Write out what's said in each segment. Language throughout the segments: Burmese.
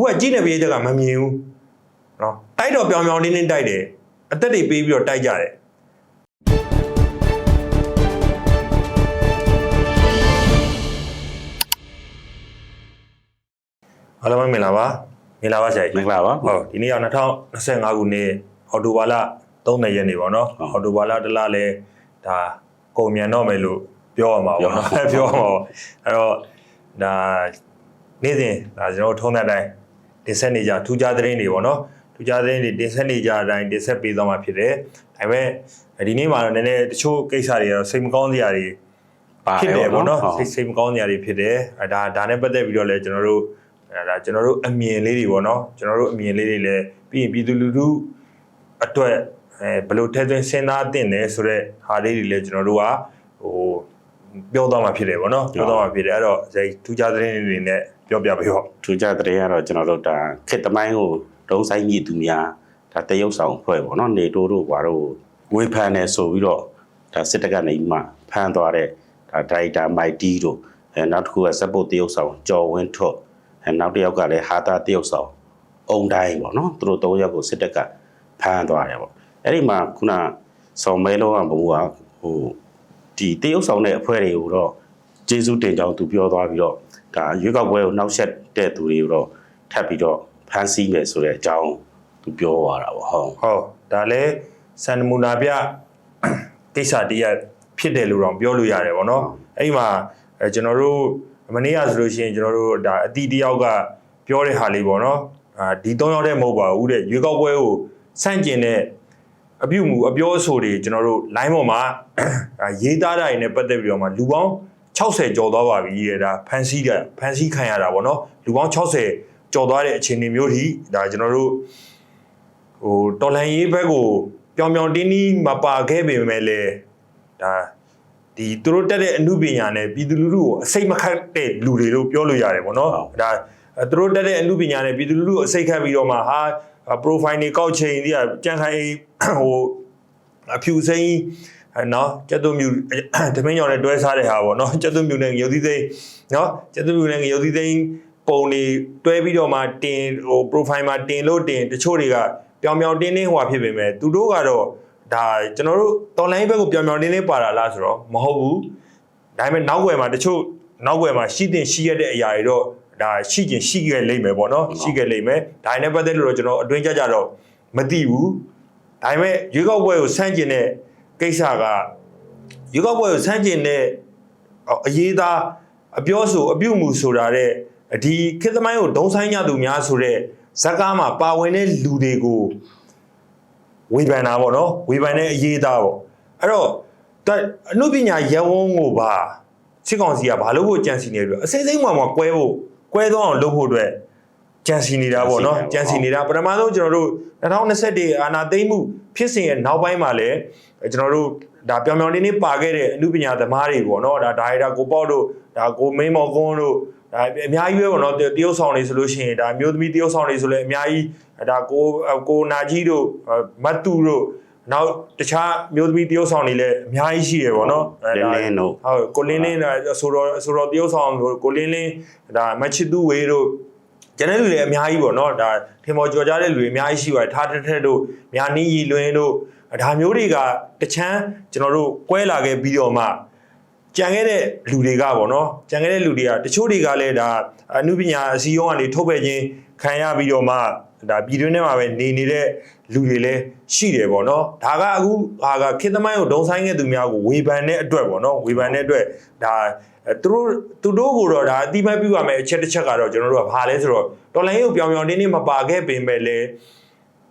အခုကကြည့်နေပြည်သက်ကမမြင်ဘူးနော်တိုက်တော့ပြောင်ပြောင်တင်းတင်းတိုက်တယ်အသက်တွေပေးပြီးတော့တိုက်ကြတယ်အားလုံးပဲမင်္ဂလာပါမင်္ဂလာပါဆရာကြီးမင်္ဂလာပါဟုတ်ဒီနေ့က2025ခုနှစ်အော်တိုဘာလ3ရက်နေ့ပေါ့နော်ဟုတ်အော်တိုဘာလတစ်လလဲဒါကုန်မြန်တော့မယ်လို့ပြောရမှာပေါ့နော်ပြောပြောရမှာပေါ့အဲ့တော့ဒါနေ့စဉ်ဒါကျွန်တော်တို့ထုံးတဲ့အတိုင်း တင်ဆက်နေကြထူးခြားသတင်းတွေပေါ့နော်ထူးခြားသတင်းတွေတင်ဆက်နေကြအတိုင်းတင်ဆက်ပေးသွားမှာဖြစ်တယ်ဒါပေမဲ့ဒီနေ့မှာတော့နည်းနည်းတချို့ကိစ္စတွေကတော့စိတ်မကောင်းစရာတွေပါဖြစ်တယ်ပေါ့နော်ဟုတ်စိတ်စိတ်မကောင်းစရာတွေဖြစ်တယ်အဲဒါဒါနဲ့ပတ်သက်ပြီးတော့လည်းကျွန်တော်တို့အဲဒါကျွန်တော်တို့အမြင်လေးတွေပေါ့နော်ကျွန်တော်တို့အမြင်လေးတွေလည်းပြီးရင်ပြည်သူလူထုအတွက်အဲဘယ်လိုထဲသွင်းစဉ်းစားတင်တယ်ဆိုတော့ဟာလေးတွေလည်းကျွန်တော်တို့ကဟိုပြောသွားမှာဖြစ်တယ်ပေါ့နော်ပြောသွားမှာဖြစ်တယ်အဲ့တော့ဇိထူးခြားသတင်းတွေနဲ့ ပြောပြပေးပေါ့ထူးခြားတဲ့ကတော့ကျွန်တော်တို့ဒါခေတ်သမိုင်းကိုတုံးဆိုင်မြည်သူများဒါတရုပ်ဆောင်ဖွဲ့ပေါ့နော်နေတိုးတို့ဘာတို့ဝေဖန်နေဆိုပြီးတော့ဒါစစ်တပ်ကနေမှဖမ်းသွားတဲ့ဒါဒရိုက်တာမိုက်တီတို့အဲနောက်တစ်ခုကဇက်ပုတ်တရုပ်ဆောင်ကျော်ဝင်းထွတ်အဲနောက်တစ်ယောက်ကလည်းဟာတာတရုပ်ဆောင်အုံတိုင်းပေါ့နော်သူတို့သုံးယောက်ကိုစစ်တပ်ကဖမ်းသွားတယ်ပေါ့အဲ့ဒီမှာခုနဆောင်းမဲလုံးကဘုံကဟိုဒီတရုပ်ဆောင်တဲ့အဖွဲ့တွေကိုတော့ကျေးဇူးတင်ကြောင်းသူပြောသွားပြီးတော့ ဒါရွေးကောက်ပွဲကိုနှောက်ယှက်တဲ့သူတွေကိုတော့ထပ်ပြီးတော့ဖမ်းဆီးမယ်ဆိုတဲ့အကြောင်းသူပြောသွားတာပေါ့ဟုတ်ဟုတ်ဒါလည်းစံနမူနာပြကိစ္စတရက်ဖြစ်တယ်လို့တော့ပြောလို့ရတယ်ပေါ့နော်အဲ့ဒီမှာအဲကျွန်တော်တို့မနေ့ကဆိုလို့ရှိရင်ကျွန်တော်တို့ဒါအတီးတယောက်ကပြောတဲ့ဟာလေးပေါ့နော်အာဒီ၃ယောက်တည်းမဟုတ်ပါဘူးတဲ့ရွေးကောက်ပွဲကိုစန့်ကျင်တဲ့အပြုမူအပြောအဆိုတွေကျွန်တော်တို့ line ပေါ်မှာအာရေးသားတာတွေနဲ့ပတ်သက်ပြီးတော့မှလူပေါင်း 60ကျော်သွားပါပြီတဲ့ဒါဖန်စီးတာဖန်စီးခံရတာပေါ့နော်လူပေါင်း60ကျော်သွားတဲ့အခြေအနေမျိုးထိဒါကျွန်တော်တို့ဟိုတော်လန်ရေးဘက်ကိုပြောင်ပြောင်တင်းတင်းမပါခဲ့ပေမဲ့လေဒါဒီသူတို့တက်တဲ့အမှုပညာနဲ့ပြည်သူလူထုကိုအစိတ်မခတ်တဲ့လူတွေလို့ပြောလို့ရတယ်ပေါ့နော်ဒါအဲသူတို့တက်တဲ့အမှုပညာနဲ့ပြည်သူလူထုကိုအစိတ်ခတ်ပြီးတော့မှဟာ profile တွေကောက်ချိန်ဒီကကြံခိုင်ဟိုအဖြူစိမ်းအဲ နော်ကျက်သွမြူတမင်းညောင်နဲ့တွဲစားတဲ့ဟာပေါ့နော်ကျက်သွမြူနဲ့ရုပ်သီးသိမ်းနော်ကျက်သွမြူနဲ့ရုပ်သီးသိမ်းပုံတွေတွဲပြီးတော့မှတင်ဟို profile မှာတင်လို့တင်တချို့တွေကပြောင်ပြောင်တင်းတင်းဟိုဟာဖြစ်ပေမဲ့သူတို့ကတော့ဒါကျွန်တော်တို့ online ဘက်ကိုပြောင်ပြောင်တင်းတင်းပါတာလားဆိုတော့မဟုတ်ဘူးဒါပေမဲ့နောက်ွယ်မှာတချို့နောက်ွယ်မှာရှိတင်ရှိရတဲ့အရာတွေတော့ဒါရှိကျင်ရှိခဲ့လိမ့်မယ်ပေါ့နော်ရှိခဲ့လိမ့်မယ်ဒါနဲ့ပတ်သက်လို့တော့ကျွန်တော်အတွင်းကြကြတော့မသိဘူးဒါပေမဲ့ရွေးကောက်ပွဲကိုဆန့်ကျင်တဲ့ ကိစ္စကရွေးကောက်ပွဲကိုဆန့်ကျင်တဲ့အရေးသားအပြောဆိုအပြုတ်မှုဆိုတာတဲ့ဒီခေတ်သမိုင်းကိုဒုံဆိုင်ကြသူများဆိုတဲ့ဇက်ကားမှာပါဝင်တဲ့လူတွေကိုဝေဖန်တာပေါ့နော်ဝေဖန်တဲ့အရေးသားပေါ့အဲ့တော့ဒါအနုပညာရဲဝန်းကိုပါစစ်ကောင်စီကဘာလို့ဖို့ကြံစီနေပြီအစိမ့်စိမ့်မှမှကွဲဖို့ကွဲသွားအောင်လုပ်ဖို့အတွက် ကြံစီနေတာပေါ့နော်ကြံစီနေတာပထမဆုံးကျွန်တော်တို့2021အာနာသိမ့်မှုဖြစ်စဉ်ရဲ့နောက်ပိုင်းမှာလည်းကျွန်တော်တို့ဒါပြောင်ပြောင်တင်းတင်းပါခဲ့တဲ့အနုပညာသမားတွေပေါ့နော်ဒါဒါရိုက်တာကိုပေါ့တို့ဒါကိုမင်းမော်ကွန်းတို့ဒါအများကြီးပဲပေါ့နော်တရုတ်ဆောင်တွေဆိုလို့ရှိရင်ဒါမျိုးသမီးတရုတ်ဆောင်တွေဆိုလည်းအများကြီးဒါကိုကိုနာကြီးတို့မတ်တူတို့နောက်တခြားမျိုးသမီးတရုတ်ဆောင်တွေလည်းအများကြီးရှိတယ်ပေါ့နော်လင်းလင်းတို့ဟုတ်ကိုလင်းလင်းဆိုတော့ဆိုတော့တရုတ်ဆောင်ကိုလင်းလင်းဒါမချစ်သူဝေးတို့ ကျန်တဲ့လူတွေအများကြီးပေါ့နော်ဒါထင်ပေါ်ကြော်ကြတဲ့လူတွေအများကြီးရှိပါတယ်ထားထက်ထက်တို့မြာနီးရီလွင်းတို့ဒါမျိုးတွေကတချမ်းကျွန်တော်တို့ကွဲလာခဲ့ပြီးတော့မှ ကြံခဲ့တဲ့လူတွေကပေါ့နော်ကြံခဲ့တဲ့လူတွေကတချို့တွေကလည်းဒါအနုပညာအစည်းအရုံးကနေထုတ်ပယ်ခြင်းခံရပြီးတော့မှဒါပြည်တွင်းထဲမှာပဲနေနေတဲ့လူတွေလည်းရှိတယ်ပေါ့နော်ဒါကအခုဟာကခေတ်သမိုင်းကိုဒုံဆိုင်ခဲ့သူများကိုဝေဖန်တဲ့အတွက်ပေါ့နော်ဝေဖန်တဲ့အတွက်ဒါအဲသူတို့သူတို့ကိုတော့ဒါအတိမတ်ပြုရမယ်အချက်တစ်ချက်ကတော့ကျွန်တော်တို့ကဘာလဲဆိုတော့တော်လိုင်းကိုပြောင်ပြောင်တင်းတင်းမပါခဲ့ပေမဲ့လည်း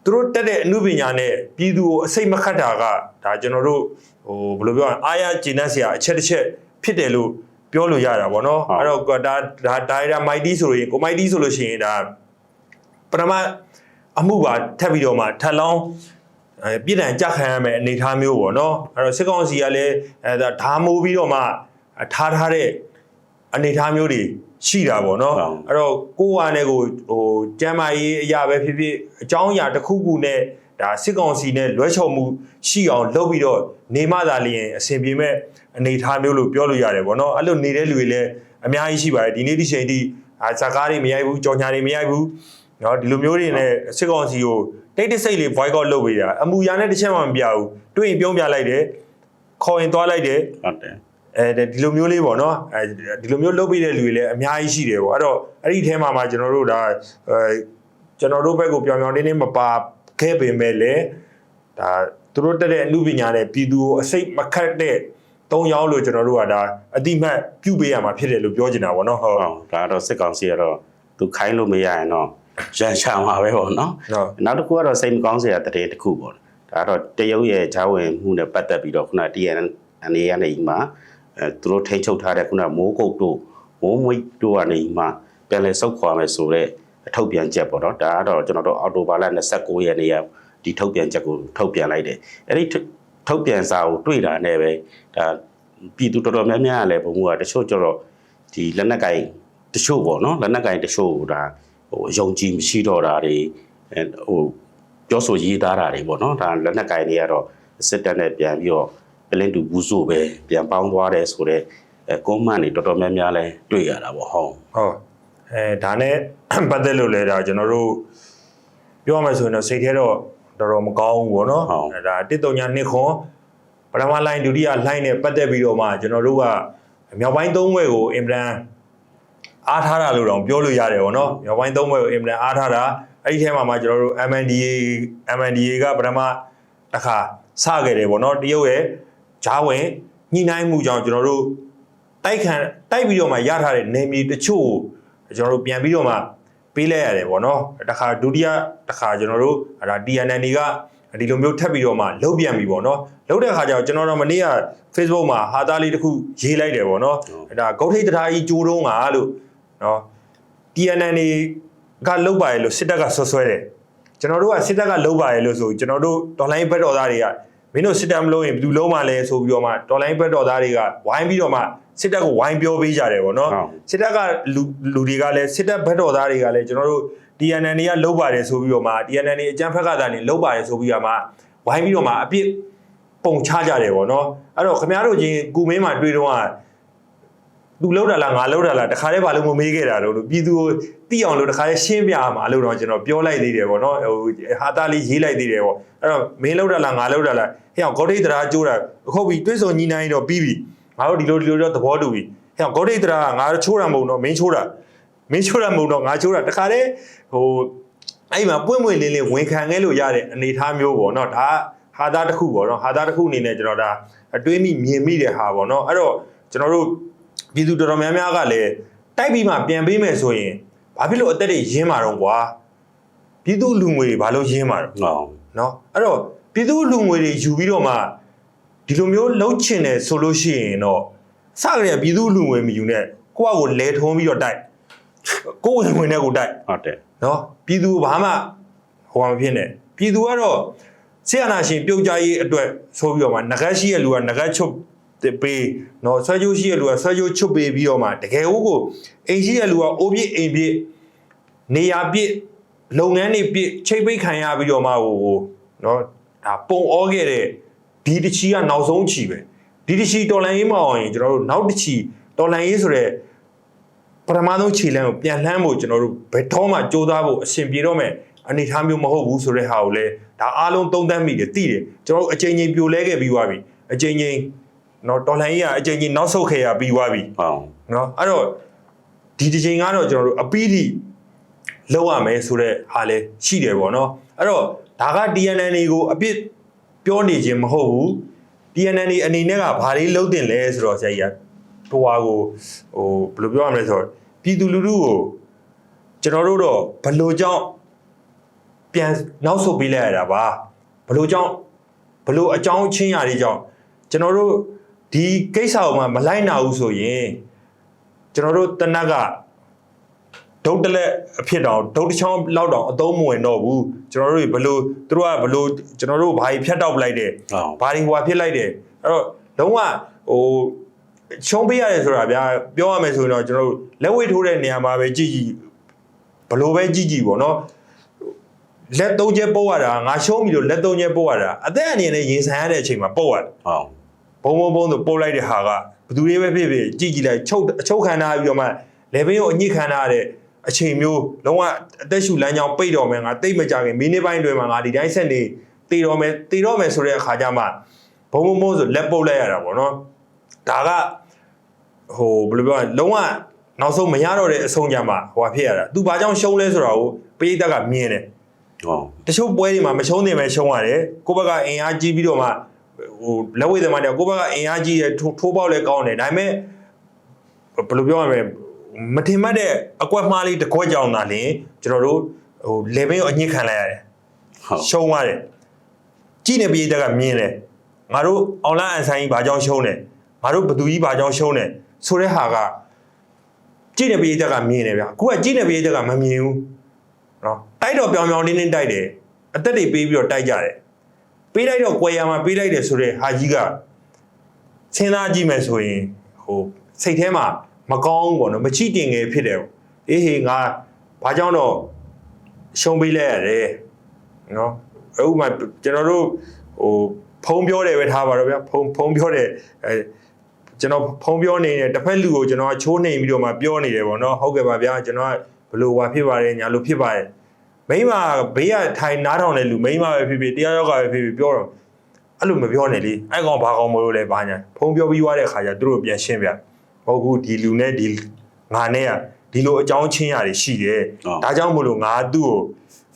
သူတို့တက်တဲ့အမှုပညာနဲ့ပြည်သူကိုအစိတ်မခတ်တာကဒါကျွန်တော်တို့ ဟိုဘယ်လိုပြောရလဲအားရကျဉ်းတတ်စရာအချက်တစ်ချက်ဖြစ်တယ်လို့ပြောလို့ရတာပေါ့နော်အဲ့တော့ဒါဒါဒါရိုက်မိုက်တီဆိုရင်ကိုမိုက်တီဆိုလို့ရှိရင်ဒါပထမအမှုပါထပ်ပြီးတော့မှထပ်လောင်းအဲပြည်တံကြခံရမယ်အနေအထားမျိုးပေါ့နော်အဲ့တော့စစ်ကောင်စီကလည်းအဲဒါဓာမိုးပြီးတော့မှထားထားတဲ့အနေအထားမျိုးတွေရှိတာပေါ့နော်အဲ့တော့ကိုယ်ဟာနဲ့ကိုဟိုကျမ်းမာရေးအရာပဲဖြစ်ဖြစ်အကြောင်းအရာတစ်ခုခုနဲ့ ဒါစစ်ကောင်စီနဲ့လွဲချော်မှုရှိအောင်လုပ်ပြီးတော့နေမှသာလျင်အဆင်ပြေမဲ့အနေအထားမျိုးလို့ပြောလို့ရတယ်ပေါ့နော်အဲ့လိုနေတဲ့လူတွေလည်းအများကြီးရှိပါတယ်ဒီနေ့ဒီချိန်ထိ အာဇာကားတွေမရိုက်ဘူးကြော်ညာတွေမရိုက်ဘူးเนาะဒီလိုမျိုးတွေနဲ့စစ်ကောင်စီကိုတိတ်တဆိတ်လေး boycott လုပ်ပေးတာအမူအရာနဲ့တစ်ချက်မှမပြဘူးတွေ့ရင်ပြုံးပြလိုက်တယ်ခေါ်ရင်သွားလိုက်တယ် ဟုတ်တယ် အဲဒီလိုမျိုးလေးပေါ့နော်အဲဒီလိုမျိုးလုပ်ပေးတဲ့လူတွေလည်းအများကြီးရှိတယ်ပေါ့အဲ့တော့အဲ့ဒီထဲမှာမှကျွန်တော်တို့ဒါအဲကျွန်တော်တို့ဘက်ကိုပြောင်ပြောင်တင်းတင်းမပါ ခဲ့ပေမဲ့လည်းဒါသူတို့တက်တဲ့အမှုပညာနဲ့ပြည်သူကိုအစိတ်မခတ်တဲ့သုံးယောက်လို့ကျွန်တော်တို့ကဒါအတိမတ်ပြုပေးရမှာဖြစ်တယ်လို့ပြောချင်တာပေါ့နော်ဟုတ်ဟုတ်ဒါတော့စစ်ကောင်စီကတော့သူခိုင်းလို့မရရင်တော့ရန်ချမှာပဲပေါ့နော်ဟုတ်နောက်တစ်ခုကတော့စိတ်မကောင်းစရာတရေတစ်ခုပေါ့ဒါကတော့တရုတ်ရဲ့ဂျာဝင်မှုနဲ့ပတ်သက်ပြီးတော့ခုန TN အနေရနေမှာအဲသူတို့ထိန်းချုပ်ထားတဲ့ခုနမိုးကုတ်တို့မိုးမွိတ်တို့ကနေမှပြန်လဲဆုတ်ခွာမယ်ဆိုတော့အ ထုတ်ပြန်ချက်ပေါ့နော်ဒါကတော့ကျွန်တော်တို့အော်တိုဘာလ29ရက်နေ့ကဒီထုတ်ပြန်ချက်ကိုထုတ်ပြန်လိုက်တယ်အဲ့ဒီထုတ်ပြန်စာကိုတွေ့တာနဲ့ပဲဒါပြည်သူတော်တော်များများကလည်းဘုံကတချို့ကျတော့ဒီလက်နက်ကင်တချို့ပေါ့နော်လက်နက်ကင်တချို့ကဒါဟိုအယုံကြည်မရှိတော့တာတွေအဲဟိုပြောဆိုရေးသားတာတွေပေါ့နော်ဒါလက်နက်ကင်တွေကတော့စစ်တပ်နဲ့ပြန်ပြီးတော့ပလင်းတူဘူးဆိုပဲပြန်ပေါင်းသွားတယ်ဆိုတော့အဲကွန်မန့်တွေတော်တော်များများလဲတွေ့ရတာပေါ့ဟုတ်ဟုတ် အဲဒါနဲ့ပတ်သက်လို့လဲဒါကျွန်တော်တို့ပြောရမယ်ဆိုရင်တော့စိတ်ထဲတော့တော်တော်မကောင်းဘူးပေါ့နော်အဲဒါ139နှစ်ခွန်ပထမလိုင်းဒုတိယလိုင်းနဲ့ပတ်သက်ပြီးတော့မှကျွန်တော်တို့ကမြောက်ပိုင်းသုံးဘွဲကိုအင်ပလန်အားထားတာလို့တော့ပြောလို့ရတယ်ပေါ့နော်မြောက်ပိုင်းသုံးဘွဲကိုအင်ပလန်အားထားတာအဲ့ဒီထဲမှာမှကျွန်တော်တို့ MNDA MNDA ကပထမတစ်ခါစခဲ့တယ်ပေါ့နော်တရုတ်ရဲ့ဂျားဝင်ညှိနှိုင်းမှုကြောင့်ကျွန်တော်တို့တိုက်ခံတိုက်ပြီးတော့မှရထားတဲ့နေမြေတချို့ကို ကျွန်တော်တို့ပြန်ပြီးတော့မှပေးလိုက်ရတယ်ပေါ့နော်တခါဒုတိယတခါကျွန်တော်တို့အဲဒါ TNN ကဒီလိုမျိုးထပ်ပြီးတော့မှလုတ်ပြန်ပြီပေါ့နော်လုတ်တဲ့ခါကျတော့ကျွန်တော်တို့မနေ့က Facebook မှာဟာသားလေးတစ်ခုရေးလိုက်တယ်ပေါ့နော်အဲဒါဂုတ်ထိတ်တရားကြီးကြိုးတုံးကလို့နော် TNN ကလုတ်ပါရဲ့လို့စစ်တပ်ကဆွဆွဲတယ်ကျွန်တော်တို့ကစစ်တပ်ကလုတ်ပါရဲ့လို့ဆိုကျွန်တော်တို့ဒေါ်လိုင်းဘက်တော်သားတွေကမင်းတို့စစ်တပ်မလို့ရင်ဘယ်သူလုံးမလဲဆိုပြီးတော့မှဒေါ်လိုင်းဘက်တော်သားတွေကဝိုင်းပြီးတော့မှ စစ်တပ်ကိုဝိုင်းပြောပေးကြတယ်ပေါ့နော်ဟုတ်စစ်တပ်ကလူလူတွေကလည်းစစ်တပ်ဘက်တော်သားတွေကလည်းကျွန်တော်တို့ TNN တွေကလုတ်ပါတယ်ဆိုပြီးတော့မှ TNN တွေအကြမ်းဖက်ကသာနေလုတ်ပါတယ်ဆိုပြီးတော့မှဝိုင်းပြီးတော့မှအပြစ်ပုံချကြတယ်ပေါ့နော်အဲ့တော့ခင်ဗျားတို့ချင်းကုမင်းမှာတွေ့တော့ကသူလုတ်တာလားငါလုတ်တာလားတခါတည်းဘာလို့မမေးခဲ့တာလို့ပြည်သူကိုသိအောင်လို့တခါတည်းရှင်းပြရမှာလို့တော့ကျွန်တော်ပြောလိုက်သေးတယ်ပေါ့နော်ဟိုဟာတာလေးရေးလိုက်သေးတယ်ပေါ့အဲ့တော့မင်းလုတ်တာလားငါလုတ်တာလားဟဲ့ဂေါဒိတ်တရားကျိုးတာအခုပြီတွေးဆုံညီနိုင်တော့ပြီးပြီ ငါတို့ဒီလိုဒီလိုတော့သဘောတူပြီဟဲ့ဂေါဒိတ်တရားကငါတို့ချိုးတာမဟုတ်တော့မင်းချိုးတာမင်းချိုးတာမဟုတ်တော့ငါချိုးတာတခါတည်းဟိုအဲ့မှာပွင့်ပွင့်လင်းလင်းဝန်ခံခဲ့လို့ရတဲ့အနေအထားမျိုးပေါ့နော်ဒါဟာသားတစ်ခုပေါ့နော်ဟာသားတစ်ခုအနေနဲ့ကျွန်တော်ဒါအတွေးမိမြင်မိတဲ့ဟာပေါ့နော်အဲ့တော့ကျွန်တော်တို့ပြည်သူတော်တော်များများကလည်းတိုက်ပြီးမှပြန်ပေးမယ်ဆိုရင်ဘာဖြစ်လို့အသက်တွေရင်းမှာတော့ကွာပြည်သူလူငွေတွေဘာလို့ရင်းမှာတော့ဟုတ်နော်အဲ့တော့ပြည်သူလူငွေတွေယူပြီးတော့မှ ဒီလိုမျိုးလှုပ်ချင်တယ်ဆိုလို့ရှိရင်တော့စကြရပြည်သူလူငွေမယူနဲ့ကိုယ့်အကိုလဲထုံးပြီးတော့တိုက်ကိုယ့်ဝင်ဝင်နဲ့ကိုတိုက်ဟုတ်တယ်နော်ပြည်သူဘာမှဟိုမှာမဖြစ်နဲ့ပြည်သူကတော့ဆရာနာရှင်ပြုတ်ကြရေးအတွက်ဆိုပြီးတော့မှငကတ်ရှိရဲ့လူကငကတ်ချုပ်ပေးနော်ဆွဲကြိုးရှိရဲ့လူကဆွဲကြိုးချုပ်ပေးပြီးတော့မှတကယ်ဟုတ်ကိုအိမ်ရှိရဲ့လူကအိုးပြစ်အိမ်ပြစ်နေရာပြစ်လုပ်ငန်းတွေပြစ်ချိတ်ပိတ်ခံရပြီးတော့မှဟိုဟိုနော်ဒါပုံဩခဲ့တဲ့ ဒီတချီကနောက်ဆုံးချီပဲဒီတချီတော်လန်ရေးမအောင်ရင်ကျွန်တော်တို့နောက်တချီတော်လန်ရေးဆိုတဲ့ပထမဆုံးခြေလမ်းကိုပြန်လှမ်းဖို့ကျွန်တော်တို့ဘယ်တော့မှကြိုးစားဖို့အဆင်ပြေတော့မယ်အနေထားမျိုးမဟုတ်ဘူးဆိုတဲ့ဟာကိုလည်းဒါအားလုံးသုံးသပ်မိတယ်သိတယ်ကျွန်တော်တို့အချိန်ချင်းပြိုလဲခဲ့ပြီးသွားပြီအချိန်ချင်းနော်တော်လှန်ရေးကအချိန်ချင်းနောက်ဆုတ်ခဲ့ရပြီးသွားပြီဟုတ်နော်အဲ့တော့ဒီတစ်ချိန်ကတော့ကျွန်တော်တို့အပီးထိလောက်ရမယ်ဆိုတဲ့ဟာလည်းရှိတယ်ပေါ့နော်အဲ့တော့ဒါက DNN ကိုအပြစ် ပြောနေခြင်းမဟုတ်ဘူး DNN အနေနဲ့ကဘာလေးလုံးတင်လဲဆိုတော့ဆရာကြီးကဟိုဟာကိုဟိုဘယ်လိုပြောရမလဲဆိုတော့ပြည်သူလူထုကိုကျွန်တော်တို့တော့ဘယ်လိုကြောင့်ပြန်နောက်ဆုတ်ပေးလိုက်ရတာပါဘယ်လိုကြောင့်ဘယ်လိုအကြောင်းချင်းရာတွေကြောင့်ကျွန်တော်တို့ဒီကိစ္စကိုမှမလိုက်နာဘူးဆိုရင်ကျွန်တော်တို့တနက်က ဒုတ်တလက်အဖြစ်တောင်ဒုတ်တစ်ချောင်းလောက်တောင်အသုံးမဝင်တော့ဘူးကျွန်တော်တို့ဘလို့သူတို့ကဘလို့ကျွန်တော်တို့ဘာကြီးဖြတ်တောက်ပလိုက်တယ်ဟုတ်ဘာတွေဟွာဖြစ်လိုက်တယ်အဲ့တော့လုံးဝဟိုချုံပေးရတယ်ဆိုတာဗျာပြောရမယ်ဆိုရင်တော့ကျွန်တော်တို့လက်ဝိတ်ထိုးတဲ့နေရာမှာပဲကြည်ကြည်ဘလို့ပဲကြည်ကြည်ပေါ့နော်လက်သုံးချက်ပုတ်ရတာငါရှုံးပြီလို့လက်သုံးချက်ပုတ်ရတာအသက်အနေနဲ့ရင်ဆိုင်ရတဲ့အချိန်မှာပုတ်ရတယ်ဟုတ်ဘုံဘုံဘုံဆိုပို့လိုက်တဲ့ဟာကဘယ်သူတွေပဲဖြစ်ဖြစ်ကြည့်ကြည့်လိုက်ချုပ်အချုပ်ခံထားပြီးတော့မှလေဘင်းကိုအညစ်ခံရတဲ့ အချိန်မျိုးလုံးဝအသက်ရှူလမ်းကြောင်းပိတ်တော်မယ်ငါတိတ်မကြခင်မိနစ်ပိုင်းတွင်မှာငါဒီတိုင်းဆက်နေတည်တော်မယ်တည်တော်မယ်ဆိုတဲ့အခါကျမှဘုံဘုံဘုံဆိုလက်ပုတ်လိုက်ရတာပေါ့နော်ဒါကဟိုဘယ်လိုပြောရလဲလုံးဝနောက်ဆုံးမရတော့တဲ့အဆုံးကြမှာဟိုဟာဖြစ်ရတာသူဘာကြောင့်ရှုံးလဲဆိုတာကိုပရိသတ်ကမြင်တယ်ဟောတချို့ပွဲတွေမှာမရှုံးနေပဲရှုံးရတယ်ကိုယ့်ဘက်ကအင်အားကြီးပြီးတော့မှဟိုလက်ဝဲသမားတွေကိုယ့်ဘက်ကအင်အားကြီးရထိုးထိုးပေါက်လဲကောင်းတယ်ဒါပေမဲ့ဘယ်လိုပြောရမလဲ မထင်မှတ်တဲ့အကွက်မှားလေးတစ်ခွက်ကြောင်သာလင်ကျွန်တော်တို့ဟိုလေဘင်းကိုအညစ်ခံလိုက်ရတယ်ဟုတ်ရှုံးရတယ်ကြည့်နေပြည်သက်ကမြင်တယ်ငါတို့အွန်လိုင်းအန်ဆိုင်ကြီးဘာကြောင့်ရှုံးတယ်ငါတို့ဘသူကြီးဘာကြောင့်ရှုံးတယ်ဆိုတဲ့ဟာကကြည့်နေပြည်သက်ကမြင်တယ်ဗျအခုကကြည့်နေပြည်သက်ကမမြင်ဘူးနော်တိုက်တော့ပြောင်ပြောင်တင်းတင်းတိုက်တယ်အသက်တွေပေးပြီးတော့တိုက်ကြတယ်ပေးလိုက်တော့ကွယ်ရမှာပေးလိုက်တယ်ဆိုတော့ဟာကြီးကစဉ်းစားကြည့်မယ်ဆိုရင်ဟိုစိတ်ထဲမှာ မကောင်းဘူးပေါ့နော်မချိတင်ငယ်ဖြစ်တယ်ပေါ့အေးဟေးငါဘာကြောင့်တော့ရှုံးပေးလိုက်ရတယ်နော်အခုမှကျွန်တော်တို့ဟိုဖုံးပြောတယ်ပဲထားပါတော့ဗျာဖုံးဖုံးပြောတယ်အဲကျွန်တော်ဖုံးပြောနေတယ်တစ်ဖက်လူကိုကျွန်တော်ကချိုးနေပြီးတော့မှပြောနေတယ်ပေါ့နော်ဟုတ်ကဲ့ပါဗျာကျွန်တော်ကဘလို့ဟွာဖြစ်ပါတယ်ညာလို့ဖြစ်ပါတယ်မိန်းမဘေးကထိုင်နားထောင်တဲ့လူမိန်းမပဲဖြစ်ဖြစ်တရားရောက်ကပဲဖြစ်ဖြစ်ပြောတော့အဲ့လိုမပြောနဲ့လေအဲ့ကောင်ဘာကောင်မလို့လဲဘာညာဖုံပြောပြီးွားတဲ့ခါကျသူတို့ပြန်ရှင်းပြ ဟုတ်ကူဒီလူနဲ့ဒီငါနဲ့ကဒီလိုအကြောင်းချင်းရတယ်ရှိတယ်ဒါကြောင့်မို့လို့ငါသူ့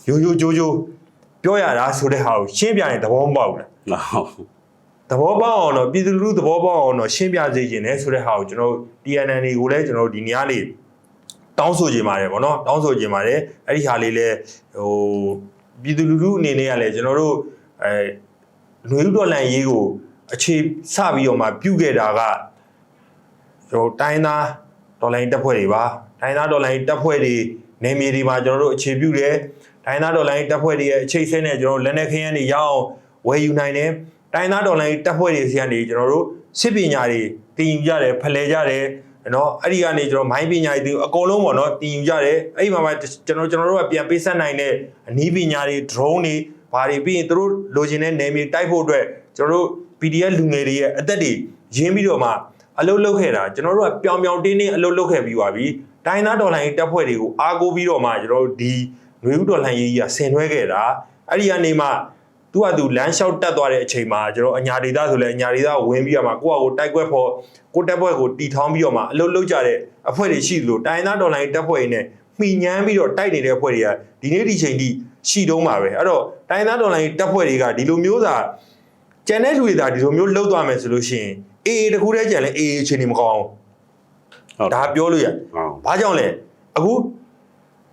ကိုရိုးရိုးကြိုးကြိုးပြောရတာဆိုတဲ့ဟာကိုရှင်းပြရင်သဘောမပေါက်ဘူးလားဟုတ်သဘောပေါက်အောင်တော့ပြည်သူလူထုသဘောပေါက်အောင်တော့ရှင်းပြစေချင်တယ်ဆိုတဲ့ဟာကိုကျွန်တော်တို့ TNN တွေကိုလည်းကျွန်တော်တို့ဒီနေရာလေးတောင်းဆိုချင်ပါတယ်ဗောနော်တောင်းဆိုချင်ပါတယ်အဲ့ဒီဟာလေးလည်းဟိုပြည်သူလူထုအနေနဲ့ကလည်းကျွန်တော်တို့အဲလူထုတော်လှန်ရေးကိုအခြေစပြီးတော့မှပြုခဲ့တာက ကျွန်တော်တိုင်းသားတော်လှန်ရေးတပ်ဖွဲ့တွေပါတိုင်းသားတော်လှန်ရေးတပ်ဖွဲ့တွေနေမြေတွေမှာကျွန်တော်တို့အခြေပြုတယ်တိုင်းသားတော်လှန်ရေးတပ်ဖွဲ့တွေရဲ့အခြေအဆနဲ့ကျွန်တော်တို့လက်နက်ခဲယမ်းတွေရအောင်ဝယ်ယူနိုင်တယ်တိုင်းသားတော်လိုင်းတပ်ဖွဲ့တွေစီကနေကျွန်တော်တို့စစ်ပညာတွေတင်ယူကြတယ်ဖလှယ်ကြတယ်နော်အဲ့ဒီကနေကျွန်တော်မိုင်းပညာတွေတင်အကုန်လုံးပေါ့နော်တင်ယူကြတယ်အဲ့ဒီမှာမှကျွန်တော်ကျွန်တော်တို့ကပြန်ပေးဆက်နိုင်တဲ့အနည်းပညာတွေ drone တွေဘာတွေပြီးရင်တို့လိုချင်တဲ့နယ်မြေတိုက်ဖို့အတွက်ကျွန်တော်တို့ PDF လူငယ်တွေရဲ့အသက်တွေရင်းပြီးတော့မှ အလုပ်လုပ်ခဲ့တာကျွန်တော်တို့ကပြောင်ပြောင်တင်းတင်းအလုပ်လုပ်ခဲ့ပြီးပါပြီတိုင်းသားတော်လိုင်းတပ်ဖွဲ့တွေကိုအားကိုးပြီးတော့မှကျွန်တော်တို့ဒီຫນွေဥတော်လှန်ရေးကြီးကဆင်နွှဲခဲ့တာအဲ့ဒီကနေမှသူကသူလမ်းလျှောက်တက်သွားတဲ့အချိန်မှာကျွန်တော်အညာဒေသဆိုလဲအညာဒေသကိုဝင်ပြီးတော့မှကိုယ့်အကိုတိုက်ကွက်ဖို့ကိုတက်ပွဲကိုတီထောင်းပြီးတော့မှအလုပ်လုပ်ကြတဲ့အဖွဲ့တွေရှိသလိုတိုင်းသားဒေါ်လာတက်ဖွဲ့တွေနဲ့မှီညမ်းပြီးတော့တိုက်နေတဲ့အဖွဲ့တွေကဒီနေ့ဒီချိန်ထိရှိတုံးပါပဲအဲ့တော့တိုင်းသားဒေါ်လာတက်ဖွဲ့တွေကဒီလိုမျိုးသာကျန်တဲ့လူတွေသာဒီလိုမျိုးလှုပ်သွားမယ်ဆိုလို့ရှိရင် အေးအေးတခုတည်းကြံလဲအေးအေးချင်းနေမကောင်းဟုတ်ဒါပြောလို့ရဟုတ်ဘာကြောင့်လဲအခု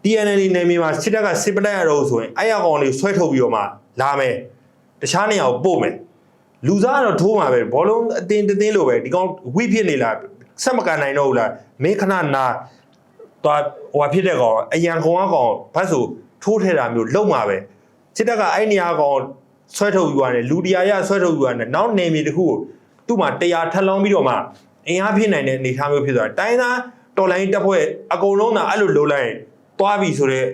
TNL နယ်မြေမှာစစ်တပ်ကစစ်ပလက်ရတော့ဆိုရင်အဲ့ရကောင်တွေဆွဲထုတ်ပြီးတော့မှလာမယ်တခြားနေရာကိုပို့မယ်လူစားကတော့ထိုးမှာပဲဘောလုံးအတင်းတင်းတင်းလိုပဲဒီကောင်ဝိဖြစ်နေလားဆက်မကန်နိုင်တော့ဘူးလားမင်းခဏနာသွားဟိုဖြစ်တဲ့ကောင်အရန်ကောင်ကကောင်ဘတ်ဆိုထိုးထဲတာမျိုးလုံမှာပဲစစ်တပ်ကအဲ့နေရာကောင်ဆွဲထုတ်ယူရတယ်လူတရားရဆွဲထုတ်ယူရတယ်နောက်နယ်မြေတစ်ခုကို သူ့မှာတရားထပ်လောင်းပြီးတော့မှအင်အားဖြစ်နိုင်တဲ့အနေအထားမျိုးဖြစ်သွားတယ်တိုင်းသားတော်လိုင်းတက်ဖွဲ့အကုန်လုံးသာအဲ့လိုလိုလိုက်ရင်တွားပြီဆိုတော့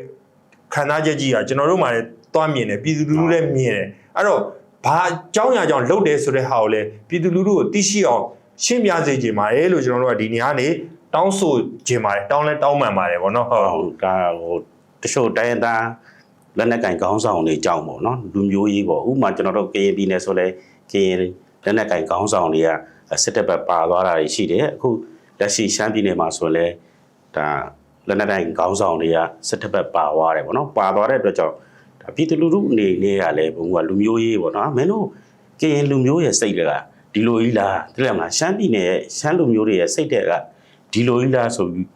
ခံစားချက်ကြီးကကျွန်တော်တို့မှလည်းတွားမြင်တယ်ပြည်သူလူထုလည်းမြင်တယ်အဲ့တော့ဘာအကြောင်းအရာကြောင့်လှုပ်တယ်ဆိုတဲ့ဟာကိုလည်းပြည်သူလူထုကိုသိရှိအောင်ရှင်းပြစေချင်ပါတယ်လို့ကျွန်တော်တို့ကဒီနေရာနေတောင်းဆိုချင်ပါတယ်တောင်းလဲတောင်းပန်ပါတယ်ဗောနော်ဟုတ်ဟုတ်ဒါဟိုတချို့တိုင်းသားလက်နက်ကင်ခေါင်းဆောင်တွေကြောင်းပေါ့နော်လူမျိုးရေးပေါ့ဥပမာကျွန်တော်တို့ကရင်ပြည်နယ်ဆိုလဲကရင် လက်နက်ကင်ခေါင်းဆောင်တွေကစစ်တပ်ဘက်ပါသွားတာတွေရှိတယ်အခုလက်ရှိရှမ်းပြည်နယ်မှာဆိုလဲဒါလက်နက်ကင်ခေါင်းဆောင်တွေကစစ်တပ်ဘက်ပါသွားတယ်ပေါ့နော်ပါသွားတဲ့အတွက်ကြောင့်ဒါပြည်သူလူထုအနေနဲ့ကလည်းဘုံကလူမျိုးရေးပေါ့နော်မင်းတို့ကရင်လူမျိုးရဲ့စိတ်တွေကဒီလိုကြီးလားတိရမလားရှမ်းပြည်နယ်ရဲ့ရှမ်းလူမျိုးတွေရဲ့စိတ်တွေကဒီလိုကြီးလားဆိုပြီး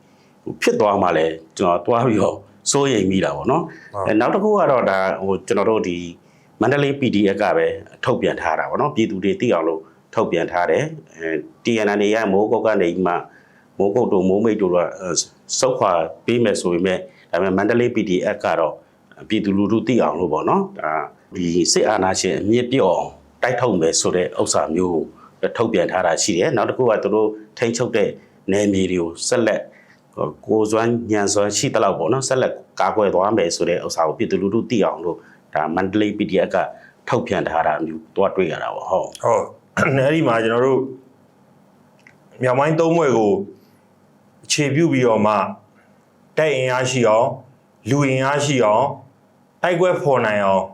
ဟိုဖြစ်သွားမှလည်းကျွန်တော်တွားပြီးတော့စိုးရိမ်မိတာပေါ့နော်အဲနောက်တစ်ခုကတော့ဒါဟိုကျွန်တော်တို့ဒီ မန္တလေး PDF ကပဲထုတ်ပြန်ထားတာပေါ့နော်ပြည်သူတွေသိအောင်လို့ထုတ်ပြန်ထားတယ်အဲ TNN ရမိုးကုတ်ကနေမှမိုးကုတ်တို့မိုးမိတ်တို့ကစုတ်ခွာပေးမယ်ဆိုပေမဲ့ဒါပေမဲ့မန္တလေး PDF ကတော့ပြည်သူလူထုသိအောင်လို့ပေါ့နော်ဒါဒီစစ်အာဏာရှင်အမြင့်ပြော့အောင်တိုက်ထုတ်မယ်ဆိုတဲ့ဥစ္စာမျိုးကိုထုတ်ပြန်ထားတာရှိတယ်နောက်တစ်ခုကသူတို့ထိန်းချုပ်တဲ့နယ်မြေတွေကိုဆက်လက်ကိုယ်စွမ်းညံစွမ်းရှိတလောက်ပေါ့နော်ဆက်လက်ကာကွယ်သွားမယ်ဆိုတဲ့ဥစ္စာကိုပြည်သူလူထုသိအောင်လို့ ဒါမန္တလေး PDF ကထုတ်ပြန်ထားတာမျိုးတွားတွေ့ရတာပေါ့ဟုတ်ဟုတ်အဲ့ဒီမှာကျွန်တော်တို့မြောက်ပိုင်းသုံးဘွဲ့ကိုခြေပြုတ်ပြီးတော့မှတိုက်အင်အားရှိအောင်လူအင်အားရှိအောင်တိုက်ကွဲဖော်နိုင်အောင်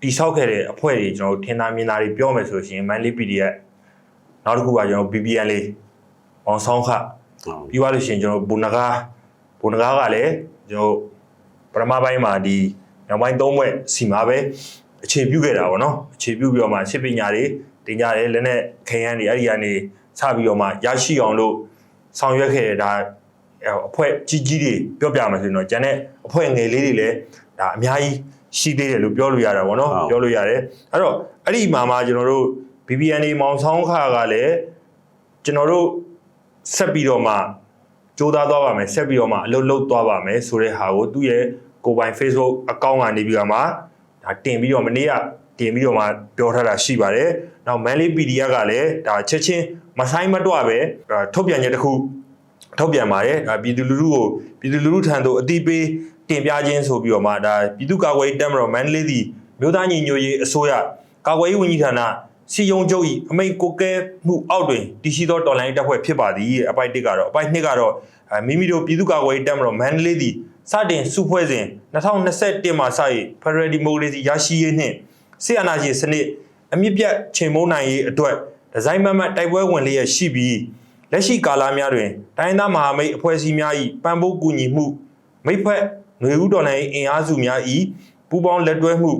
တိဆောက်ခဲ့တဲ့အဖွဲ့တွေကျွန်တော်တို့ထင်သာမြင်သာတွေပြောမယ်ဆိုလို့ရှိရင် Manly PDF နောက်တစ်ခုကကျွန်တော် BBN လေးအောင်ဆောင်ခဟုတ်ပြီးသွားလို့ရှိရင်ကျွန်တော်ဘုံနဂါဘုံနဂါကလည်းကျွန်တော်ပထမပိုင်းမှာဒီ နောက်ပိုင်း၃ဘွဲ့စီမှာပဲအခြေပြုခဲ့တာပေါ့နော်အခြေပြုပြီးတော့မှရှစ်ပညာတွေတင်ကြတယ်လက်နဲ့ခရမ်းတွေအဲ့ဒီကနေစပြီးတော့မှရရှိအောင်လို့ဆောင်ရွက်ခဲ့တဲ့ဒါအဖွဲ့ကြီးကြီးတွေပြောပြမှာဆိုရင်တော့ကျန်တဲ့အဖွဲ့ငယ်လေးတွေလည်းဒါအများကြီးရှိသေးတယ်လို့ပြောလို့ရတာပေါ့နော်ပြောလို့ရတယ်အဲ့တော့အဲ့ဒီမှာမှကျွန်တော်တို့ BBN တွေမောင်ဆောင်ခါကလည်းကျွန်တော်တို့ဆက်ပြီးတော့မှကြိုးစားသွားပါမယ်ဆက်ပြီးတော့မှအလုပ်လုပ်သွားပါမယ်ဆိုတဲ့ဟာကိုသူ့ရဲ့ ကိုယ်ပိုင် Facebook အကောင့်ကနေပြီးတော့မှဒါတင်ပြီးတော့မနေ့ကတင်ပြီးတော့မှပြောထားတာရှိပါတယ်။နောက် Manly PDF ကလည်းဒါချက်ချင်းမဆိုင်မတော့ပဲဒါထုတ်ပြန်ချက်တစ်ခုထုတ်ပြန်ပါတယ်။ဒါပြည်သူလူထုကိုပြည်သူလူထုထံသို့အတိပေးတင်ပြခြင်းဆိုပြီးတော့မှဒါပြည်သူ့ကာကွယ်ရေးတပ်မတော် Manly သည်မြို့သားညီညွတ်ရေးအစိုးရကာကွယ်ရေးဝန်ကြီးဌာနစီယုံချုပ်၏အမိန့်ကိုကဲမှုအောက်တွင်တည်ရှိသောတော်လိုင်းတပ်ဖွဲ့ဖြစ်ပါသည်အပိုက်1ကတော့အပိုက်2ကတော့အဲမိမိတို့ပြည်သူ့ကာကွယ်ရေးတပ်မတော်မန္တလေးသည် စတင်စုဖွဲ့စဉ်2021မှာစ၍ Federal Democracy ရရှိရေးနှင့်ဆီယနာရှင်စနစ်အမြင့်ပြတ်ချိန်မုံနိုင်ရေးအတွက်ဒီဇိုင်းမတ်မတ်တိုက်ပွဲဝင်လျက်ရှိပြီးလက်ရှိကာလများတွင်တိုင်းသားမဟာမိတ်အဖွဲ့အစည်းများ၏ပံ့ပိုးကူညီမှုမိဖက်ຫນွေဦးတော်လှန်ရေးအင်အားစုများ၏ပူးပေါင်းလက်တွဲမှု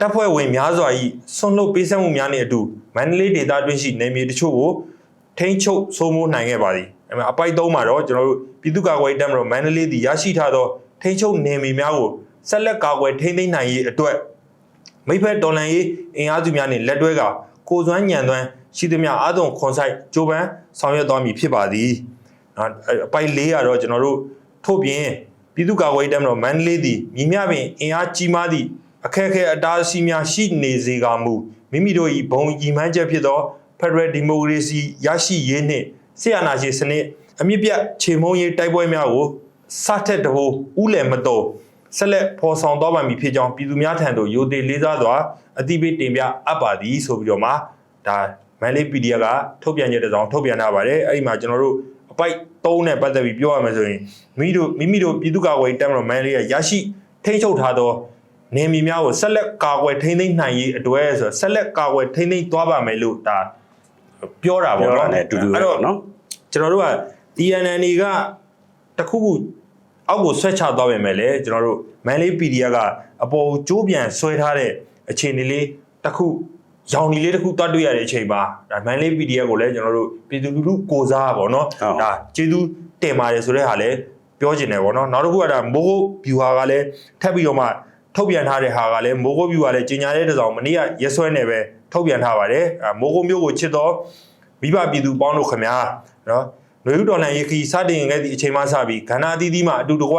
တပ်ဖွဲ့ဝင်များစွာ၏ဆွန့်လွတ်ပေးဆက်မှုများနှင့်အတူမန္တလေးဒေသတွင်းရှိနေမြေတချို့ကိုထိန်းချုပ်စိုးမိုးနိုင်ခဲ့ပါသည်။ အဲမှာအပိုက်၃မှာတော့ကျွန်တော်တို့ပြည်သူ့ကာကွယ်ရေးတပ်မတော်မန္တလေးသည်ရရှိထားသောထိန်းချုပ်နေမြေများကိုဆက်လက်ကာကွယ်ထိန်းသိမ်းနိုင်ရေးအတွက်မိဖက်တော်လန်ရေးအင်အားစုများနှင့်လက်တွဲကကိုယ်စွမ်းညံသွမ်းရှိသမျှအားသွန်ခွန်ဆိုင်ကြိုးပမ်းဆောင်ရွက်သွားမည်ဖြစ်ပါသည်။နော်အပိုက်၄ကတော့ကျွန်တော်တို့ထို့ပြင်ပြည်သူ့ကာကွယ်ရေးတပ်မတော်မန္တလေးသည်မြင်းမြပင်အင်အားကြီးမားသည့်အခက်အခဲအတားအဆီးများရှိနေစေကမူမိမိတို့၏ဘုံရည်မှန်းချက်ဖြစ်သော Federal Democracy ရရှိရေးနှင့် ဆီယနာရှင်စနစ်အမြင့်ပြတ်ခြေမုံရေးတိုက်ပွဲများကိုစထက်တဟိုဥလယ်မတော်ဆက်လက်ဖော်ဆောင်သွားပါမည်ဖြစ်ကြောင်းပြည်သူများထံသို့ရိုသေလေးစားစွာအသိပေးတင်ပြအပ်ပါသည်ဆိုပြီးတော့မှဒါမန်လေး PDF ကထုတ်ပြန်ချက်တစ်စောင်ထုတ်ပြန်ထားပါတယ်အဲ့ဒီမှာကျွန်တော်တို့အပိုက်၃နဲ့ပတ်သက်ပြီးပြောရမယ်ဆိုရင်မိမိတို့မိမိတို့ပြည်သူ့ကာကွယ်ရေးတပ်မတော်မန်လေးရရရှိထိန်းချုပ်ထားသောနေမီများကိုဆက်လက်ကာကွယ်ထိန်းသိမ်းနိုင်ရေးအတွက်ဆိုတော့ဆက်လက်ကာကွယ်ထိန်းသိမ်းသွားပါမယ်လို့ဒါပြောတာပေါ့ပြောတာနော်နဲ့အတူတူပဲအဲ့တော့နော် ကျွန်တော်တို့က TNN ကတခုခုအောက်ကိုဆွဲချသွားပြင်မဲ့လေကျွန်တော်တို့ Manly PDF ကအပေါ်ကိုကျိုးပြန်ဆွဲထားတဲ့အခြေအနေလေးတခုရောင်နီလေးတခုတွတ်တွေ့ရတဲ့အချိန်မှာဒါ Manly PDF ကိုလည်းကျွန်တော်တို့ပြည်သူလူထုကိုစားပါတော့ဟုတ်ဒါကျေးဇူးတင်ပါတယ်ဆိုတဲ့ဟာလည်းပြောချင်တယ်ဗောနော်နောက်တစ်ခုကဒါမိုးကုတ် view ဟာကလည်းထပ်ပြီးတော့မှထုတ်ပြန်ထားတဲ့ဟာကလည်းမိုးကုတ် view ကလည်းကြီးညာတဲ့တစ်စောင်မနေ့ကရက်စွဲနေပဲထုတ်ပြန်ထားပါတယ်အဲမိုးကုတ်မျိုးကိုချစ်တော့မိဘပြည်သူပေါင်းတို့ခမညာ နော်ຫນွေဥတော်လှန်ရေးခီစတင်ခဲ့သည့်အချိန်မှစပြီးကဏ္ဍအသီးသီးမှာအတူတကွ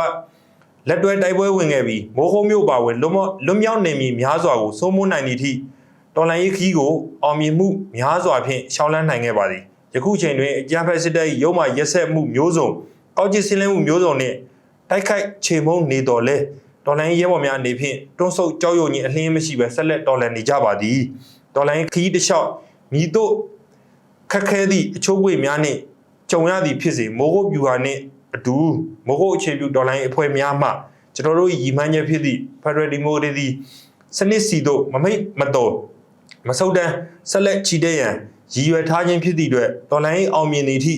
လက်တွဲတိုက်ပွဲဝင်ခဲ့ပြီးမိုးခုံးမြို့ပါဝင်လွတ်မော့လွတ်မြောက်နေမည်များစွာကိုစိုးမိုးနိုင်သည့်အထိတော်လှန်ရေးခီကိုအောင်မြင်မှုများစွာဖြင့်ရှောင်းလန်းနိုင်ခဲ့ပါသည်ယခုချိန်တွင်အကြမ်းဖက်စစ်တပ်၏ရုံးမှရက်ဆက်မှုမျိုးစုံကောက်ကျစ်စင်းလင်းမှုမျိုးစုံနှင့်တိုက်ခိုက်ခြေမုံနေတော်လဲတော်လှန်ရေးရဲဘော်များအနေဖြင့်တွန်းဆုပ်ကြောက်ရွံ့ခြင်းအလင်းမရှိဘဲဆက်လက်တော်လှန်နေကြပါသည်တော်လှန်ရေးခီတစ်လျှောက်မြည်တို့ခက်ခဲသည့်အချိုးပွေများနှင့် ကြုံရသည်ဖြစ်စေမိုးကုတ်ပြူဟာနှင့်အတူမိုးကုတ်အခြေပြုဒေါ်လာရေးအဖွဲ့များမှကျွန်တော်တို့ရည်မှန်းချက်ဖြစ်သည့် Federal Democracy စနစ်စီတို့မမိတ်မတော်မဆုတ်တန်းဆက်လက်ချီတဲ့ရန်ရည်ရွယ်ထားခြင်းဖြစ်သည့်အတွက်ဒေါ်လာရေးအောင်မြင်သည့်အထိ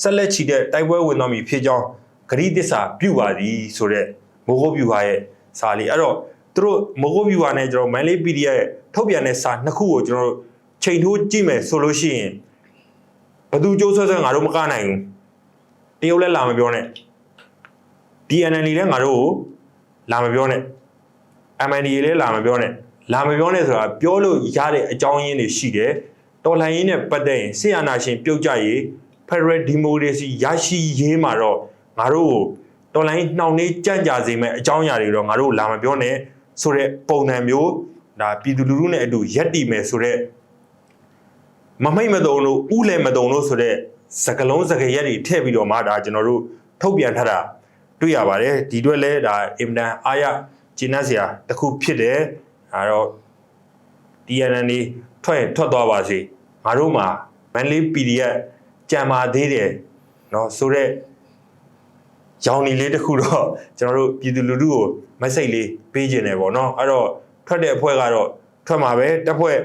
ဆက်လက်ချီတဲ့တိုက်ပွဲဝင်တော်မူဖြစ်ကြောင်းဂရိတစ္ဆာပြုပါသည်ဆိုတဲ့မိုးကုတ်ပြူဟာရဲ့စာလေးအဲ့တော့သူတို့မိုးကုတ်ပြူဟာနဲ့ကျွန်တော် Manly PDF ရဲ့ထုတ်ပြန်တဲ့စာနှစ်ခုကိုကျွန်တော်တို့ချိန်ထိုးကြည့်မယ်ဆိုလို့ရှိရင် ဘသူကြိုးဆွဲဆွဲငါတို့မကနိုင်ဘူးတရုတ်လည်းလာမပြောနဲ့ DNN လည်းငါတို့ကိုလာမပြောနဲ့ MND လည်းလာမပြောနဲ့လာမပြောနဲ့ဆိုတာပြောလို့ရတဲ့အကြောင်းရင်းတွေရှိတယ်တော်လှန်ရေးနဲ့ပတ်သက်ရင်ဆီယနာရှင်ပြုတ်ကြရေး Federal Democracy ရရှိရေးမှာတော့ငါတို့ကိုတော်လှန်ရေးနှောင့်နှေးကြံ့ကြာစေမဲ့အကြောင်းအရာတွေတော့ငါတို့လာမပြောနဲ့ဆိုတဲ့ပုံစံမျိုးဒါပြည်သူလူထုနဲ့အတူရက်တည်မယ်ဆိုတဲ့ မမိတ်မတုံလို့ဥလည်းမတုံလို့ဆိုတော့စကလုံးစကရက်တွေထည့်ပြီးတော့မှဒါကျွန်တော်တို့ထုတ်ပြန်ထားတာတွေ့ရပါတယ်ဒီအတွက်လဲဒါအင်မတန်အားရကျင်းနှက်စရာတစ်ခုဖြစ်တယ်အဲတော့ TNN နေထွက်ရင်ထွက်သွားပါစေငါတို့မှာ Manly PDF ကြံပါသေးတယ်เนาะဆိုတော့ ရောင်နေလေးတစ်ခုတော့ကျွန်တော်တို့ပြည်သူလူထုကို message လေးပေးခြင်းတယ်ပေါ့နော်အဲ့တော့ထွက်တဲ့အဖွဲ့ကတော့ထွက်မှာပဲတစ်ဖွဲ့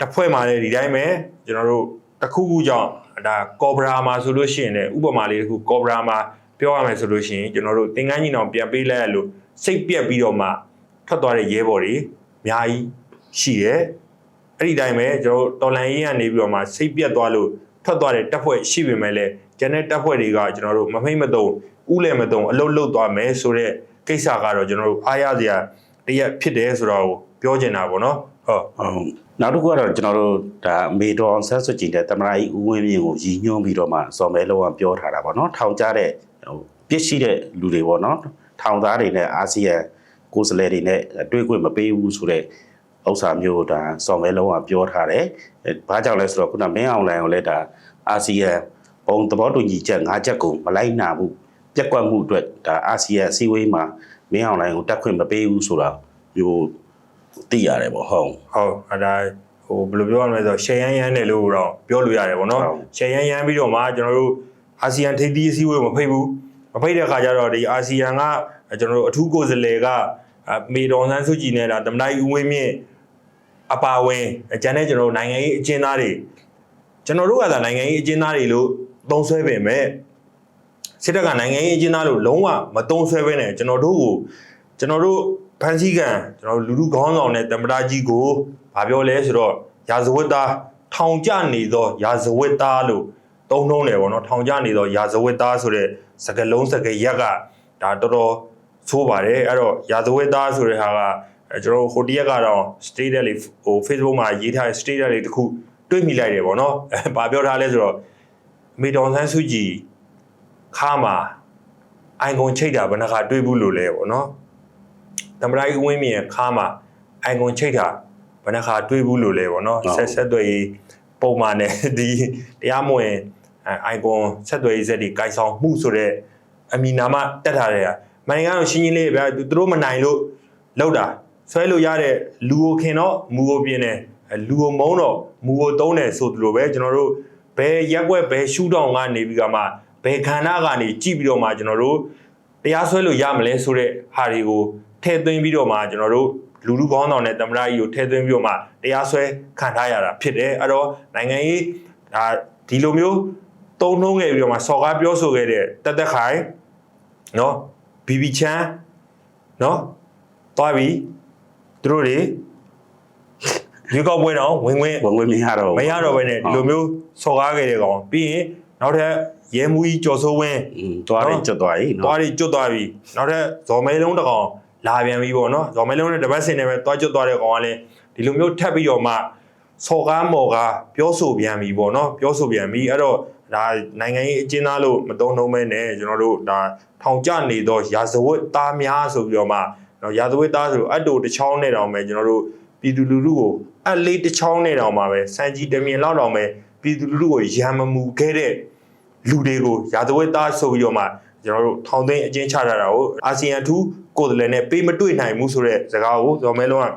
တစ်ဖွဲ့မှာလည်းဒီတိုင်းပဲ ကျွန်တော်တို့တစ်ခုခုကြောင့်ဒါကော်ဘရာမှာဆိုလို့ရှိရင်လည်းဥပမာလေးတစ်ခုကော်ဘရာမှာပြောရမယ်ဆိုလို့ရှိရင်ကျွန်တော်တို့သင်္ကန်းကြီးတောင်ပြန်ပေးလိုက်ရလို့စိတ်ပြက်ပြီးတော့မှထွက်သွားတဲ့ရဲဘော်တွေအများကြီးရှိတယ်အဲ့ဒီတိုင်းပဲကျွန်တော်တို့တော်လန်ရေးကနေပြီးတော့မှစိတ်ပြက်သွားလို့ထွက်သွားတဲ့တပ်ဖွဲ့ရှိပေမဲ့လည်းကျန်တဲ့တပ်ဖွဲ့တွေကကျွန်တော်တို့မမိတ်မတုံဥလည်းမတုံအလုတ်လုတ်သွားမယ်ဆိုတော့ကိစ္စကတော့ကျွန်တော်တို့အားရစရာတရက်ဖြစ်တယ်ဆိုတော့ပြောချင်တာပေါ့နော်ဟုတ်ဟုတ် နောက်တစ်ခုကတော့ကျွန်တော်တို့ဒါမေတော်အောင်ဆက်စွတ်ကြည့်တဲ့တမရာကြီးဦးဝင်းမြင့်ကိုရည်ညွှန်းပြီးတော့မှစော်မဲလုံးကပြောထားတာပေါ့နော်ထောင်ကြတဲ့ဟိုပြစ်ရှိတဲ့လူတွေပေါ့နော်ထောင်သားတွေနဲ့အာဆီယံကိုယ်စားလှယ်တွေနဲ့တွေ့ခွင့်မပေးဘူးဆိုတဲ့ဥစ္စာမျိုးဒါစော်မဲလုံးကပြောထားတယ်အဲဘာကြောင့်လဲဆိုတော့ခုနမင်းအောင်လိုင်ကိုလည်းဒါအာဆီယံဘုံသဘောတူညီချက်၅ချက်ကိုမလိုက်နာဘူးပြက်ကွက်မှုအတွက်ဒါအာဆီယံအစည်းအဝေးမှာမင်းအောင်လိုင်ကိုတက်ခွင့်မပေးဘူးဆိုတာမျိုး သိရတယ်ပေါ့ဟုတ်ဟုတ်အဲ့ဒါဟိုဘယ်လိုပြောရမလဲဆိုတော့ရှယ်ရန်ရန်တယ်လို့တော့ပြောလို့ရတယ်ပေါ့နော်ဟုတ်ရှယ်ရန်ရန်ပြီးတော့မှကျွန်တော်တို့အာဆီယံထိပ်သီးအစည်းအဝေးမဖိတ်ဘူးမဖိတ်တဲ့အခါကျတော့ဒီအာဆီယံကကျွန်တော်တို့အထူးကိုယ်စားလှယ်ကအမေတော်ဆန်းစုကြည်နဲ့ဒါတမန်တော်ဦးဝင်းမြင့်အပါဝင်ကျန်တဲ့ကျွန်တော်တို့နိုင်ငံရေးအကျဉ်းသားတွေကျွန်တော်တို့ကသာနိုင်ငံရေးအကျဉ်းသားတွေလို့သုံးဆွဲပေမဲ့စစ်တပ်ကနိုင်ငံရေးအကျဉ်းသားလို့လုံးဝမသုံးဆွဲဘဲနဲ့ကျွန်တော်တို့ကိုကျွန်တော်တို့ ဖန်စီကံကျွန်တော်တို့လူလူခေါင်းဆောင်တဲ့တမန်ကြီးကိုဗာပြောလဲဆိုတော့ရာဇဝတ်သားထောင်ကျနေသောရာဇဝတ်သားလို့သုံးနှုံးတယ်ပေါ့နော်ထောင်ကျနေသောရာဇဝတ်သားဆိုတဲ့စကားလုံးစကားရက်ကဒါတော်တော်ဆိုးပါတယ်အဲ့တော့ရာဇဝတ်သားဆိုတဲ့ဟာကအဲကျွန်တော်တို့ဟိုတရက်ကတော့ status လေးဟို Facebook မှာရေးထားတဲ့ status လေးတစ်ခုတွေ့မိလိုက်တယ်ပေါ့နော်အဲဗာပြောထားလဲဆိုတော့မေတော်ဆန်းစုကြည်ခါမှာအိုင်ကွန်ချိတ်တာဘယ်နှခါတွေ့ဘူးလို့လဲပေါ့နော် သမ္မတကြီးဦးဝင်းမြင့်ရဲ့ခါမှာအိုင်ကွန်ချိတ်တာဘယ်နှခါတွေ့ဘူးလို့လဲပေါ့နော်ဟုတ်ဆက်ဆက်သွယ်ရေးပုံမှန်နဲ့ဒီတရားမဝင်အဲအိုင်ကွန်ဆက်သွယ်ရေးစက်တွေကိုင်ဆောင်မှုဆိုတဲ့အမည်နာမတက်ထားတဲ့ဟာမန်ကတော့ရှင်းရှင်းလေးပဲသူတို့မနိုင်လို့လောက်တာဆွဲလို့ရတဲ့လူကိုခင်တော့မူကိုပြင်းတယ်အဲလူကိုမုန်းတော့မူကိုတုံးတယ်ဆိုသလိုပဲကျွန်တော်တို့ဘယ်ရက်ွက်ဘယ်ရှူတောင်ကနေပြီးကမှဘယ်ခန္ဓာကနေကြည့်ပြီးတော့မှကျွန်တော်တို့တရားစွဲလို့ရမလဲဆိုတဲ့ဟာတွေကို ထည့်သွင်းပြီးတော့မှကျွန်တော်တို့လူလူကောင်းဆောင်တဲ့တမရကြီးကိုထည့်သွင်းပြီးတော့မှတရားစွဲခံထားရတာဖြစ်တယ်အဲ့တော့နိုင်ငံရေးဒါဒီလိုမျိုးတုံးနှုံးခဲ့ပြီးတော့မှစော်ကားပြောဆိုခဲ့တဲ့တက်တက်ခိုင်နော်ဘီဘီချန်နော်တွားပြီသူတို့တွေရွေးကောက်ပွဲတော့ဝင်ဝင်ဝင်ဝင်မရတော့ဘူးမရတော့ဘဲနဲ့ဒီလိုမျိုးစော်ကားခဲ့တဲ့ကောင်ပြီးရင်နောက်ထပ်ရဲမှုကြီးကျော်စိုးဝင်းอืมသွားရင်ကျွတ်သွားပြီသွားနော်ပြီးကျွတ်သွားပြီနောက်ထပ်ဇော်မဲလုံးတစ်ကောင် လာပြန်ပြီပေါ့နော်ဇော်မဲလုံးနဲ့တပတ်စင်နဲ့ပဲသွားကျွတ်သွားတဲ့ကောင်ကလည်းဒီလိုမျိုးထပ်ပြီးတော့မှစော်ကားမော်ကားပြောဆိုပြန်ပြီပေါ့နော်ပြောဆိုပြန်ပြီအဲ့တော့ဒါနိုင်ငံရေးအကျဉ်းသားလို့မတုံ့နှုံးမဲနဲ့ကျွန်တော်တို့ဒါထောင်ကျနေသောရာဇဝတ်သားများဆိုပြီးတော့မှနော်ရာဇဝတ်သားဆိုအတ်တိုတစ်ချောင်းနဲ့တောင်ပဲကျွန်တော်တို့ပြည်သူလူထုကိုအတ်လေးတစ်ချောင်းနဲ့တောင်မှပဲစံကြီးတမြင်လောက်တောင်ပဲပြည်သူလူထုကိုရံမမူခဲ့တဲ့လူတွေကိုရာဇဝတ်သားဆိုပြီးတော့မှ ကျွန်တော်တို့ထောင်သိမ်းအကျဉ်းချထားတာကိုအာဆီယံထူးကိုယ်စားလှယ်နဲ့ပေးမတွေ့နိုင်ဘူးဆိုတဲ့စကားကိုဇော်မဲလုံးက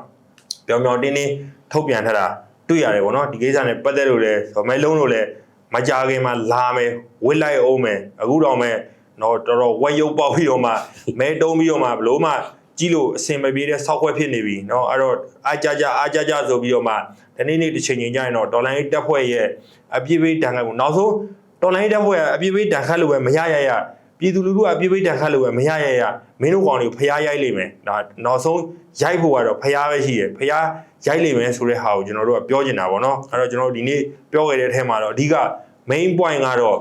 ပြောင်ပြောင်တင်းတင်းထုတ်ပြန်ထားတာတွေ့ရတယ်ပေါ့နော်ဒီကိစ္စနဲ့ပတ်သက်လို့လည်းဇော်မဲလုံးတို့လည်းမကြခင်မှာလာမယ်ဝစ်လိုက်အောင်မယ်အခုတော့မဲ့တော့တော်တော်ဝက်ရုပ်ပေါက်ပြီးတော့မှမဲတုံးပြီးတော့မှဘလို့မှကြည့်လို့အစင်မပြေတဲ့စောက်ခွက်ဖြစ်နေပြီเนาะအဲ့တော့အားကြကြအားကြကြဆိုပြီးတော့မှဒီနေ့နေ့တစ်ချိန်ချင်းကြရင်တော့ဒေါ်လာရေးတက်ဖွဲ့ရဲ့အပြည့်ပေးတန်ခတ်မှုနောက်ဆုံး တော်လိုင်းတက်ဖွဲ့ကအပြည့်ပေးတန်ခတ်လို့ပဲမရရရ ပြည်သူလူထုကအပြည့်ပေးတန်ခတ်လို့ပဲမရရရမင်းတို့ကောင်တွေကိုဖျားရိုက်လိမ့်မယ်ဒါနောက်ဆုံးရိုက်ဖို့ကတော့ဖျားပဲရှိရယ်ဖျားရိုက်လိမ့်မယ်ဆိုတဲ့ဟာကိုကျွန်တော်တို့ကပြောချင်တာပေါ့နော်အဲ့တော့ကျွန်တော်တို့ဒီနေ့ပြောခဲ့တဲ့အထက်မှာတော့အဓိက main point ကတော့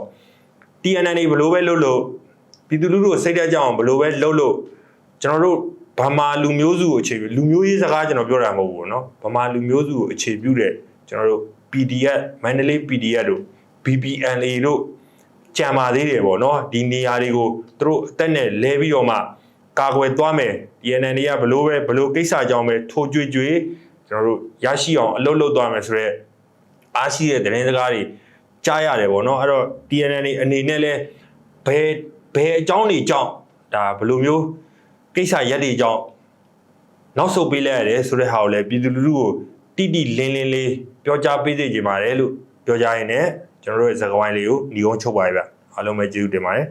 TNN ဘလို့ပဲလုပ်လို့ပြည်သူလူထုကိုစိတ်တက်ကြအောင်ဘလို့ပဲလုပ်လို့ကျွန်တော်တို့ဗမာလူမျိုးစုကိုအခြေပြုလူမျိုးရေးစကားကျွန်တော်ပြောတာမဟုတ်ဘူးเนาะဗမာလူမျိုးစုကိုအခြေပြုတဲ့ကျွန်တော်တို့ PDF မန္တလေး PDF တို့ BBNA တို့ ကြံပါသေးတယ်ပေါ့နော်ဒီနေရာတွေကိုသူတို့အသက်နဲ့လဲပြီးတော့မှကာကွယ်သွားမယ် DNN တွေကဘလို့ပဲဘလို့ကိစ္စကြောင့်ပဲထိုးကြွေကြွေကျွန်တော်တို့ရရှိအောင်အလုပ်လုပ်သွားမယ်ဆိုတော့အားရှိတဲ့သတင်းစကားတွေကြားရတယ်ပေါ့နော်အဲ့တော့ DNN တွေအနေနဲ့လဲဘယ်ဘယ်အကြောင်းတွေကြောင့်ဒါဘလို့မျိုးကိစ္စရက်တွေကြောင့်နောက်ဆုတ်ပေးလိုက်ရတယ်ဆိုတဲ့ဟာကိုလည်းပြည်သူလူထုကိုတိတိလင်းလင်းလေးပြောကြားပေးစေချင်ပါတယ်လို့ပြောကြရင်လည်း ကျွန်တော်တို့ရဲ့ဇာတ်ကဝိုင်းလေးကိုညီကုန်းချုပ်ပါရဗျအားလုံးပဲကျေးဇူးတင်ပါတယ်